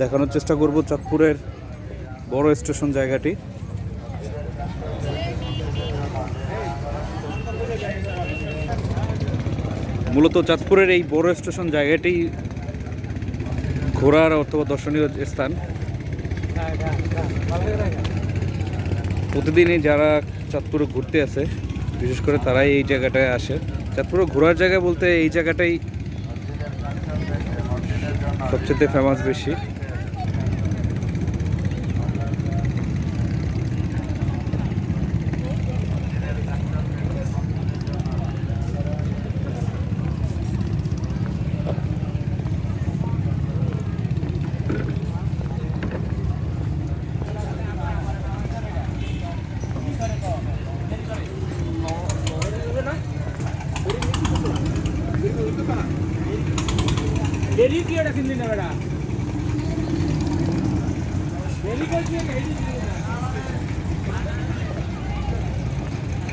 দেখানোর চেষ্টা করব চাঁদপুরের বড় স্টেশন জায়গাটি। মূলত চাঁদপুরের এই বড় স্টেশন জায়গাটি ঘোরার অথবা দর্শনীয় স্থান। প্রতিদিনই যারা চাঁদপুরে ঘুরতে আসে, বিশেষ করে তারাই এই জায়গাটায় আসে। চাঁদপুরে ঘোরার জায়গা বলতে এই জায়গাটাই সবচেয়ে ফেমাস বেশি। ഡെലിക്ക് കിടക്കുന്നില്ല ഇവിടെ ഡെലിക്ക്